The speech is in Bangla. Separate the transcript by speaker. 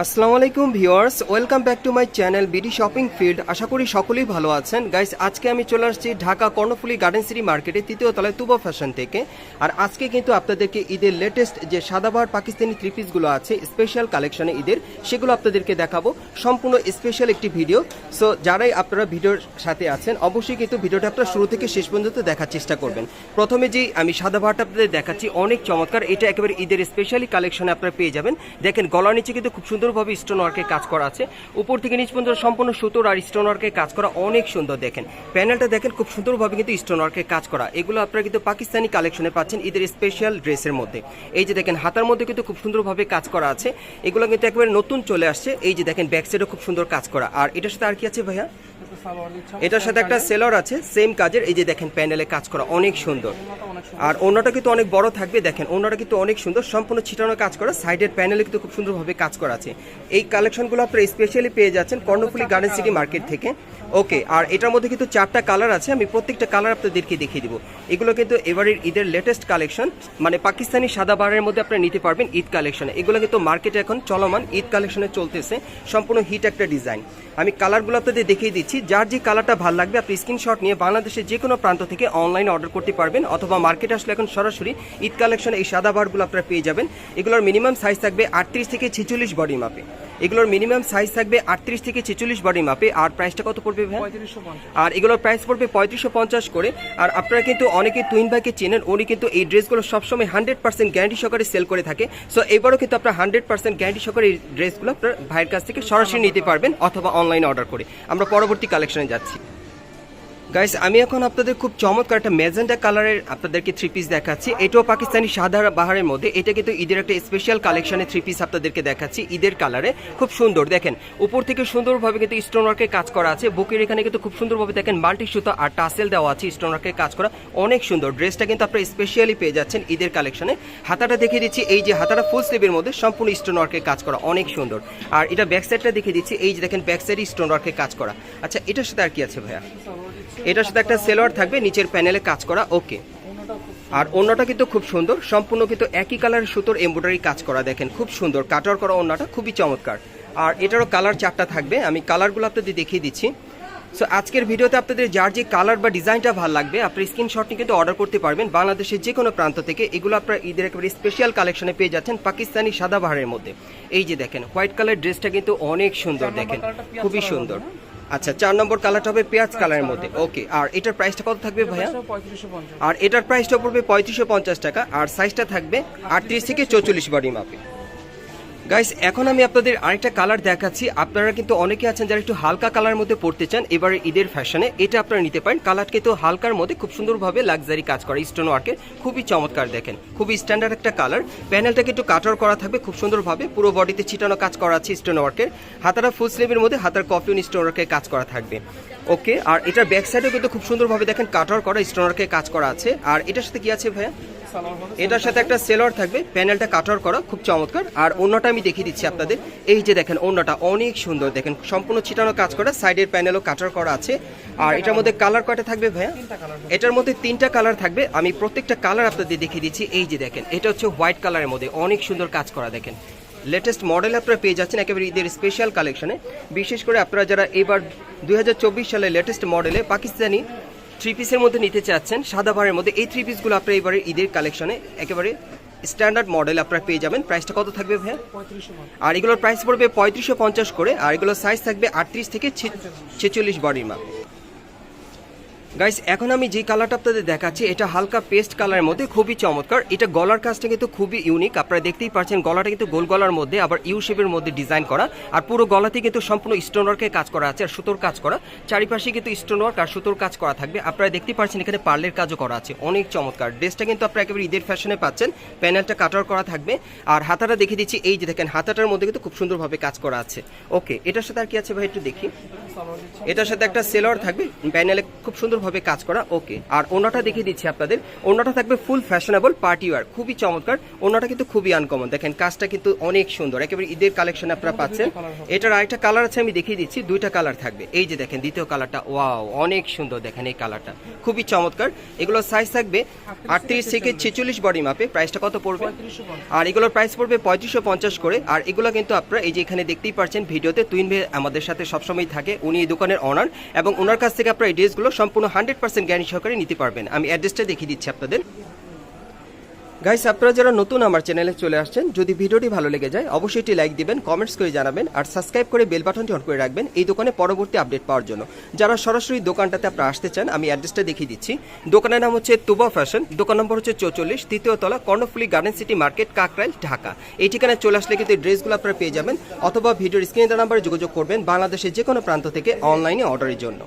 Speaker 1: আসসালামু আলাইকুম viewers, welcome back to my channel BD shopping field. আশা করি সকলেই ভালো আছেন। গাইস, আজকে আমি চলে আসছি ঢাকা কর্ণফুলি গার্ডেন সিটি মার্কেটে, তৃতীয় তলায় তুবা ফ্যাশন থেকে। আর আজকে কিন্তু আপনাদেরকে ঈদের লেটেস্ট যে সাদাবাহার পাকিস্তানি থ্রি পিসগুলো আছে স্পেশাল কালেকশনে ঈদের, সেগুলো আপনাদেরকে দেখাবো। সম্পূর্ণ স্পেশাল একটি ভিডিও সো যারাই আপনারা ভিডিওর সাথে আছেন, অবশ্যই কিন্তু ভিডিওটা আপনারা শুরু থেকে শেষ পর্যন্ত দেখার চেষ্টা করবেন। প্রথমে যে আমি সাদাবাহারটা আপনাদের দেখাচ্ছি, অনেক চমৎকার। এটা একেবারে ঈদের স্পেশালি কালেকশনে আপনারা পেয়ে যাবেন। দেখেন, গলার নিচে কিন্তু খুব সুন্দরভাবে স্টোন ওয়ার্কের কাজ করা আছে। উপর থেকে নিচ পর্যন্ত সম্পূর্ণ সুতোর আর স্টোন ওয়ার্কের কাজ করা অনেক সুন্দর দেখেন। প্যানেলটা দেখেন খুব সুন্দরভাবে কিন্তু স্টোন ওয়ার্কের কাজ করা। এগুলো আপনারা কিন্তু পাকিস্তানি কালেকশনে পাচ্ছেন ঈদের স্পেশাল ড্রেসের মধ্যে। এই যে দেখেন হাতার মধ্যে কিন্তু খুব সুন্দরভাবে কাজ করা আছে। এগুলো কিন্তু একেবারে নতুন চলে আসছে। এই যে দেখেন ব্যাক সাইডও খুব সুন্দর কাজ করা। আর এটার সাথে আর কি আছে ভাইয়া? এটার সাথে একটা সেলর আছে সেম কাজের। এই যে দেখেন প্যানেলে কাজ করা অনেক সুন্দর। আর অন্যটা কিন্তু অনেক বড় থাকবে, দেখেন অন্যটা কিন্তু অনেক সুন্দর, সম্পূর্ণ ছিটানো কাজ করা, সাইডের প্যানেলে কিন্তু খুব সুন্দরভাবে কাজ করা আছে। এই কালেকশনগুলো আপনারা স্পেশালি পেয়ে যাচ্ছেন কর্ণফুলি গার্ডেন সিটি মার্কেট থেকে। ওকে আর এটার মধ্যে কিন্তু চারটা কালার আছে, আমি প্রত্যেকটা কালার আপনাদেরকে দেখিয়ে দিব। এগুলো কিন্তু এবারের ঈদের লেটেস্ট কালেকশন মানে পাকিস্তানি সাদা বারের মধ্যে আপনারা নিতে পারবেন ঈদ কালেকশনে এগুলো কিন্তু মার্কেটে এখন চলমান, ঈদ কালেকশনে চলতেছে, সম্পূর্ণ হিট একটা ডিজাইন আমি কালারগুলো আপনাদের দেখিয়ে দিচ্ছি, যার যে কালারটা ভালো লাগবে, আপনি স্ক্রিনশট নিয়ে বাংলাদেশের যে কোনো প্রান্ত থেকে অনলাইনে অর্ডার করতে পারবেন, অথবা মার্কেটে আসলে এখন সরাসরি ঈদ কালেকশন এই সাদা বারগুলো আপনারা পেয়ে যাবেন। এগুলোর মিনিমাম সাইজ থাকবে আটত্রিশ থেকে ছেচল্লিশ বডি মাপে। এগুলোর মিনিমাম সাইজ থাকবে আটত্রিশ থেকে ছেচল্লিশ বডি মাপে। আর প্রাইসটা কত পড়বে ভাই আর এগুলোর প্রাইস পড়বে পঁয়ত্রিশশো পঞ্চাশ করে। আর আপনারা কিন্তু অনেকে টুইন ভাইকে চেনেন উনি কিন্তু এই ড্রেসগুলো সবসময় হান্ড্রেড পার্সেন্ট গ্যারান্টি সহকারে সেল করে থাকে। সো এবারও কিন্তু আপনারা হান্ড্রেড পার্সেন্ট গ্যারান্টি সহকারে এই ড্রেসগুলো আপনার ভাইয়ের কাছ থেকে সরাসরি নিতে পারবেন অথবা অনলাইনে অর্ডার করে। আমরা পরবর্তী কালেকশনে যাচ্ছি। গাইস আমি এখন আপনাদের খুব চমৎকার একটা মেজেন্টা কালারের আপনাদেরকে থ্রি পিস দেখাচ্ছি। এটাও পাকিস্তানি সাদা বাহারের মধ্যে। এটা কিন্তু ঈদের একটা স্পেশাল কালেকশনের থ্রি পিস আপনাদেরকে দেখাচ্ছি ঈদের কালারে। খুব সুন্দর, দেখেন। উপর থেকে সুন্দরভাবে কিন্তু স্টোন ওয়ার্কের কাজ করা আছে। বুকের এখানে কিন্তু খুব সুন্দরভাবে দেখেন মাল্টি সুতা আর টাসেল দেওয়া আছে স্টোন ওয়ার্কের কাজ করা। অনেক সুন্দর। ড্রেসটা কিন্তু আপনারা স্পেশালি পেয়ে যাচ্ছেন ঈদের কালেকশনে হাতাটা দেখিয়ে দিচ্ছি, এই যে হাতাটা ফুল স্লিভের মধ্যে সম্পূর্ণ স্টোন ওয়ার্কের কাজ করা। অনেক সুন্দর। আর এটা ব্যাক সাইডটা দেখিয়ে দিচ্ছি, এই যে দেখেন ব্যাক সাইডে স্টোন ওয়ার্কের কাজ করা। আচ্ছা এটার সাথে আর কি আছে ভাইয়া? এটার সাথে একটা সেলোয়ার থাকবে নিচের প্যানেলে কাজ করা ওকে আর অন্যটা কিন্তু খুব সুন্দর সম্পূর্ণ কিন্তু একই কালারের সুতোর এমব্রয়ডারি কাজ করা দেখেন খুব সুন্দর। কাটার করা অন্যটা খুবই চমৎকার। আর এটারও কালার চারটা থাকবে আমি কালারগুলো আপনাদের দেখিয়ে দিচ্ছি। সো আজকের ভিডিওতে আপনাদের যার যে কালার বা ডিজাইনটা ভালো লাগবে আপনি স্ক্রিনশট নিয়ে কিন্তু অর্ডার করতে পারবেন বাংলাদেশের যে কোনো প্রান্ত থেকে। এগুলো আপনারা ঈদের একেবারে স্পেশাল কালেকশনে পেয়ে যাচ্ছেন পাকিস্তানি সাদাবাহারের মধ্যে। এই যে দেখেন হোয়াইট কালার ড্রেসটা কিন্তু অনেক সুন্দর দেখেন খুবই সুন্দর। আচ্ছা চার নম্বর কালারটা হবে পেঁয়াজ কালারের মধ্যে। ওকে আর এটার প্রাইসটা কত থাকবে ভাইয়া? আর এটার প্রাইসটা পড়বে পঁয়ত্রিশশো পঞ্চাশ টাকা আর সাইজটা থাকবে আটত্রিশ থেকে চৌচল্লিশ বডি মাপে গাইস এখন আমি আপনাদের আরেকটা কালার দেখাচ্ছি। আপনারা কিন্তু অনেকে আছেন যারা একটু হালকা কালার মধ্যে পড়তে চান, এবারে ঈদের ফ্যাশনে এটা আপনারা নিতে পারেন। কালারকে তো হালকার মধ্যে খুব সুন্দরভাবে লাক্সারি কাজ করে। স্টোন ওয়ার্কের খুবই চমৎকার দেখেন। খুবই স্ট্যান্ডার্ড একটা কালার প্যানেলটাকে একটু কাটার করা থাকবে খুব সুন্দরভাবে। পুরো বডিতে ছিটানো কাজ করা আছে স্টোন ওয়ার্কের হাতারা ফুল স্লিভের মধ্যে হাতার কফিউন স্টোন ওয়ার্কের কাজ করা থাকবে। ওকে আর এটার ব্যাক সাইডেও কিন্তু খুব সুন্দরভাবে দেখেন, কাটার করা স্টোন ওয়ার্কের কাজ করা আছে। আর এটার সাথে কি আছে ভাইয়া? এটার সাথে একটা সেলর থাকবে, প্যানেলটা কাটার করা, খুব চমৎকার। আর অন্যটা আমি দেখিয়ে দিচ্ছি আপনাদের। এই যে দেখেন, অন্যটা অনেক সুন্দর। দেখেন, সম্পূর্ণ ছিটানো কাজ করা, সাইডের প্যানেলও কাটার করা আছে। আর এটার মধ্যে কালার কয়টা থাকবে ভাইয়া? এটার মধ্যে তিনটা কালার থাকবে। আমি প্রত্যেকটা কালার আপনাদের দেখিয়ে দিচ্ছি। এই যে দেখেন, এটা হচ্ছে হোয়াইট কালারের মধ্যে অনেক সুন্দর কাজ করা, দেখেন। লেটেস্ট মডেল আপনারা পেয়ে যাচ্ছেন একেবারে ঈদের স্পেশাল কালেকশনে বিশেষ করে আপনারা যারা এবার দুই সালে লেটেস্ট মডেলে পাকিস্তানি থ্রি পিসের মধ্যে নিতে চাচ্ছেন সাদা ভারের মধ্যে। এই থ্রি পিসগুলো আপনার এবারে ঈদের কালেকশনে একেবারে স্ট্যান্ডার্ড মডেল আপনারা পেয়ে যাবেন। প্রাইসটা কত থাকবে ভাইয়া? আর এগুলোর প্রাইস পড়বে পঁয়ত্রিশশো পঞ্চাশ করে আর এগুলোর সাইজ থাকবে আটত্রিশ থেকে ছেচল্লিশ বডির মাপ গাইস এখন আমি যে কালারটা আপনাদের দেখাচ্ছি, এটা হালকা পেস্ট কালারের মধ্যে, খুবই চমৎকার। এটা গলার কাজটা কিন্তু খুবই ইউনিক আপনারা দেখতেই পাচ্ছেন, গলাটা কিন্তু গোল গলার মধ্যে, আবার ইউ শেপের মধ্যে ডিজাইন করা। আর পুরো গলাতে কিন্তু সম্পূর্ণ স্টোন ওয়ার্কের কাজ করা আছে, আর সুতোর কাজ করা। চারিপাশে কিন্তু স্টোন ওয়ার্ক আর সুতোর কাজ করা থাকবে। আপনারা দেখতেই পাচ্ছেন, এখানে পার্লের কাজও করা আছে। অনেক চমৎকার। ড্রেসটা কিন্তু আপনারা একেবারে ঈদের ফ্যাশনে পাচ্ছেন। প্যানেলটা কাটার করা থাকবে। আর হাতাটা দেখে দিচ্ছি, এই যে দেখেন, হাতাটার মধ্যে কিন্তু খুব সুন্দরভাবে কাজ করা আছে। ওকে এটার সাথে আর কি আছে ভাই, একটু দেখি। এটার সাথে একটা সেলর থাকবে। প্যানেলে খুব সুন্দরভাবে কাজ করা ওকে। আর ওনাটা দেখিয়ে দিচ্ছি আপনাদের। ওনাটা থাকবে ফুল ফ্যাশনেবল পার্টি ওয়ার খুবই চমৎকার। ওনাটা কিন্তু খুবই আনকমন দেখেন কাজটা কিন্তু অনেক সুন্দর। একেবারে ঈদের কালেকশন আপনারা পাচ্ছেন। এটার আরেকটা কালার আছে আমি দেখিয়ে দিচ্ছি। দুইটা কালার থাকবে। এই যে দেখেন দ্বিতীয় কালারটা ওয়াও অনেক সুন্দর দেখেন এই কালারটা খুবই চমৎকার। এগুলো সাইজ থাকবে আটত্রিশ থেকে ছেচল্লিশ বডি মাপে প্রাইসটা কত পড়বে? আর এগুলোর প্রাইস পড়বে পঁয়ত্রিশশো পঞ্চাশ করে। আর এগুলো কিন্তু আপনারা এই যে এখানে দেখতেই পাচ্ছেন ভিডিওতে তুইন ভাই আমাদের সাথে সবসময় থাকে। উনি এই দোকানের অনার এবং ওনার কাছ থেকে আপনারা এই ড্রেসগুলো সম্পূর্ণ হান্ড্রেড পার্সেন্ট গ্যারান্টি সহকারে নিতে পারবেন। আমি অ্যাড্রেসটা দেখিয়ে দিচ্ছি আপনাদের। গাইস, আপনারা যারা নতুন আমার চ্যানেলে চলে আসছেন, যদি ভিডিওটি ভালো লেগে যায়, অবশ্যই একটি লাইক দিবেন, কমেন্টস করে জানাবেন, আর সাবস্ক্রাইব করে বেল বাটনটি অন করে রাখবেন এই দোকানে পরবর্তী আপডেট পাওয়ার জন্য। যারা সরাসরি দোকানটাতে আপনারা আসতে চান, আমি অ্যাড্রেসটা দেখিয়ে দিচ্ছি। দোকানের নাম হচ্ছে তুবা ফ্যাশন, দোকান নম্বর হচ্ছে চৌচল্লিশ, তৃতীয় তলা, Karnaphuli garden city market, Kakrail, Dhaka. এই ঠিকানায় চলে আসলে কিন্তু ড্রেসগুলো আপনারা পেয়ে যাবেন, অথবা ভিডিওর স্ক্রিনে নাম্বারে যোগাযোগ করবেন বাংলাদেশের যে কোনো প্রান্ত থেকে অনলাইনে অর্ডারের জন্য।